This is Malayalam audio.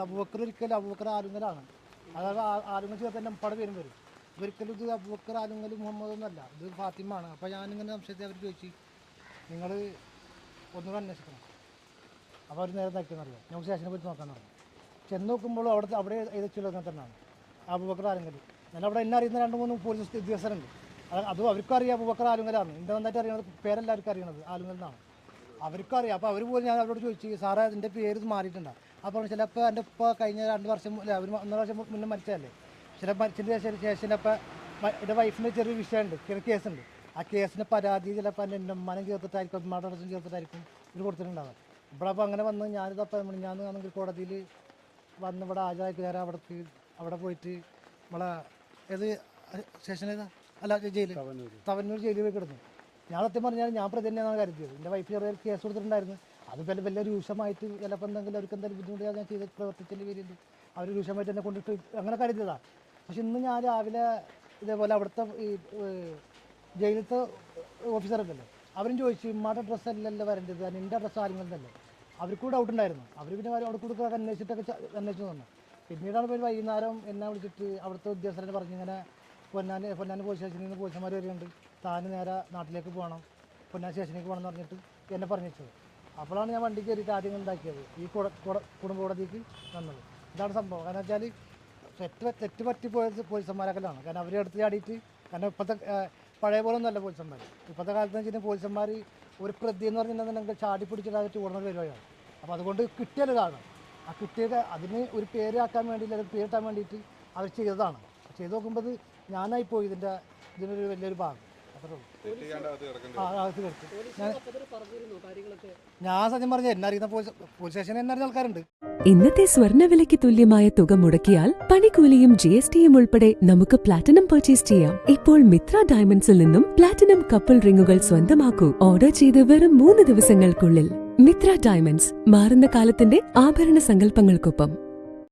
അബൂബക്കർ ഒരിക്കലും അബൂബക്കർ ആലുങ്ങലാണ് അതായത് ആലുങ്ങൽ ചേർത്ത് തന്നെ പട പേരും വരും. ഒരിക്കലും ഇത് അബൂബക്കർ ആലുങ്ങൽ മുഹമ്മദ് ഒന്നല്ല ഇത് ഫാത്തിമാണ് അപ്പോൾ ഞാനിങ്ങനെ സംശയത്തെ അവർ ചോദിച്ചു. നിങ്ങൾ ഒന്നുകൂടെ അന്വേഷിക്കണം. അപ്പോൾ അവർ നേരെ തയ്ക്കുന്നറിയാം ഞാൻ സ്റ്റേഷനെ പോയി നോക്കാൻ പറഞ്ഞു. ചെന്ന് നോക്കുമ്പോൾ അവിടെ അവിടെ ഏത് അങ്ങനെ തന്നെയാണ്. അബൂബക്കർ ആരുങ്ങൽ ഞാൻ അവിടെ എന്നെ അറിയുന്ന രണ്ട് മൂന്ന് പോലീസ് ഉദ്യോഗസ്ഥരുണ്ട്. അത് അതും അവർക്കും അറിയാം അബൂബക്കർ ആലുങ്ങലാണ് എന്റെ നന്നായിട്ട് അറിയണത്? പേരെല്ലാവർക്കും അറിയണത് ആലുങ്ങൽ എന്നാണ് അവർക്കും അറിയാം അപ്പോൾ അവർ പോലും ഞാൻ അവരോട് ചോദിച്ചു സാറേ എന്റെ പേര് ഇത് മാറിയിട്ടുണ്ട്? അപ്പോൾ ചിലപ്പോൾ എന്റെ ഉപ്പ കഴിഞ്ഞ രണ്ട് വർഷം അല്ല ഒരു ഒന്നര വർഷം മുന്നേ മരിച്ചതല്ലേ? ചില മരിച്ചതിന് ശേഷം ശേഷം ചിലപ്പോൾ എന്റെ വൈഫിന്റെ ചെറിയ വിഷയമുണ്ട് ചെറിയ കേസുണ്ട്. ആ കേസിന്റെ പരാതി ചിലപ്പോൾ എന്റെ എന്റെ ഉമ്മാനും ചേർത്തിട്ടായിരിക്കും ഉമ്മയുടെ അടച്ചും ചേർത്തിട്ടായിരിക്കും ഇത് കൊടുത്തിട്ടുണ്ടാവുക. ഇവിടെ അപ്പോൾ അങ്ങനെ വന്ന് ഞാനിതപ്പോൾ ഞാൻ ആണെങ്കിൽ കോടതിയിൽ വന്ന് ഇവിടെ ഹാജരാക്കി നേരം അവിടേക്ക് അവിടെ പോയിട്ട് നമ്മളെ ഏത് സ്റ്റേഷൻ ഏതാ അല്ല ജയിലിൽ. തവന്നൂർ ജയിലിൽ പോയി കിടന്നു. ഞാൻ സത്യം പറഞ്ഞാൽ ഞാൻ പ്രതി തന്നെയാണ് കരുതിയത്. എന്റെ വൈഫ് ചെറിയ കേസ് കൊടുത്തിട്ടുണ്ടായിരുന്നു. അത് വലിയ വലിയ രൂക്ഷമായിട്ട് ചിലപ്പോൾ എന്തെങ്കിലും അവർക്ക് എന്തെങ്കിലും ബുദ്ധിമുട്ട് ഞാൻ ചെയ്ത പ്രവർത്തിച്ചതിന്റെ പേരിൽ അവർ രൂക്ഷമായിട്ട് എന്നെ കൊണ്ടിട്ട് അങ്ങനെ കരുതിയതാണ് പക്ഷെ ഇന്ന് ഞാൻ രാവിലെ ഇതേപോലെ അവിടുത്തെ ഈ ജയിലത്തെ ഓഫീസറൊക്കെ അല്ലേ അവരും ചോദിച്ചു ഇമ്മയുടെ ഡ്രസ്സ് അല്ലല്ലോ വരേണ്ടത്. നിന്റെ ഡ്രസ്സ് ആരെങ്കിലും അവർക്ക് ഡൗട്ട് ഉണ്ടായിരുന്നു. അവർ പിന്നെ അവിടെ കൊടുക്കുക അന്വേഷിച്ചിട്ടൊക്കെ അന്വേഷിച്ചു തന്നു പിന്നീടാണ് പോയി വൈകുന്നേരം എന്നെ വിളിച്ചിട്ട് അവിടുത്തെ ഉദ്യോഗസ്ഥരെ പറഞ്ഞു പൊന്നാനി പൊന്നാനി പോലീസ് സ്റ്റേഷനിൽ നിന്ന് പോലീസുമാർ വരുന്നുണ്ട്. താൻ നേരെ നാട്ടിലേക്ക് പോകണം. പൊന്നാനി സ്റ്റേഷനിലേക്ക് പോകണം എന്ന് പറഞ്ഞിട്ട് എന്നെ പറഞ്ഞിച്ചത് അപ്പോഴാണ് ഞാൻ വണ്ടി കയറിയിട്ട് ആദ്യം ഉണ്ടാക്കിയത്. ഈ കുട കുട- കുടുംബ കോടതിക്ക് വന്നത്. ഇതാണ് സംഭവം. കാരണം വെച്ചാൽ തെറ്റ് തെറ്റ് പറ്റി പോയ പോലീസന്മാരൊക്കെയാണ് കാരണം അവരെ അടുത്ത് ചാടിയിട്ട് കാരണം ഇപ്പോഴത്തെ പഴയ പോലെ ഒന്നുമല്ല പോലീസന്മാർ ഇപ്പോഴത്തെ കാലത്ത് വെച്ചാൽ പോലീസന്മാർ ഒരു പ്രതി എന്ന് പറഞ്ഞിട്ടുണ്ടെങ്കിൽ ചാടി പിടിച്ചിട്ട് ഓടുന്ന പരിപാടിയാണ് അപ്പോൾ അതുകൊണ്ട് കിട്ടിയൊരു കാരണം ആ കിട്ടിയത് അതിന് ഒരു പേരാക്കാൻ വേണ്ടിയിട്ട് അല്ലെങ്കിൽ പേരിട്ടാൻ വേണ്ടിയിട്ട് അവർ ചെയ്തതാണ്. ചെയ്ത് നോക്കുമ്പോൾ ഞാനായി പോയി ഇതിന്റെ ഇതിനൊരു വലിയൊരു ഭാഗം. ആ കിടക്കും. ഞാൻ സത്യം പറഞ്ഞ അറിയുന്ന പോലീസ് എന്നെ ഇന്നത്തെ സ്വർണവിലയ്ക്ക് തുല്യമായ തുക മുടക്കിയാൽ പണിക്കൂലിയും ജി എസ് ടിയും ഉൾപ്പെടെ നമുക്ക് പ്ലാറ്റിനം പർച്ചേസ് ചെയ്യാം. ഇപ്പോൾ മിത്ര ഡയമണ്ട്സിൽ നിന്നും പ്ലാറ്റിനം കപ്പിൾ റിങ്ങുകൾ സ്വന്തമാക്കൂ. ഓർഡർ ചെയ്ത് വെറും മൂന്ന് ദിവസങ്ങൾക്കുള്ളിൽ. മിത്ര ഡയമണ്ട്സ് മാറുന്ന കാലത്തിന്റെ ആഭരണ സങ്കല്പങ്ങൾക്കൊപ്പം.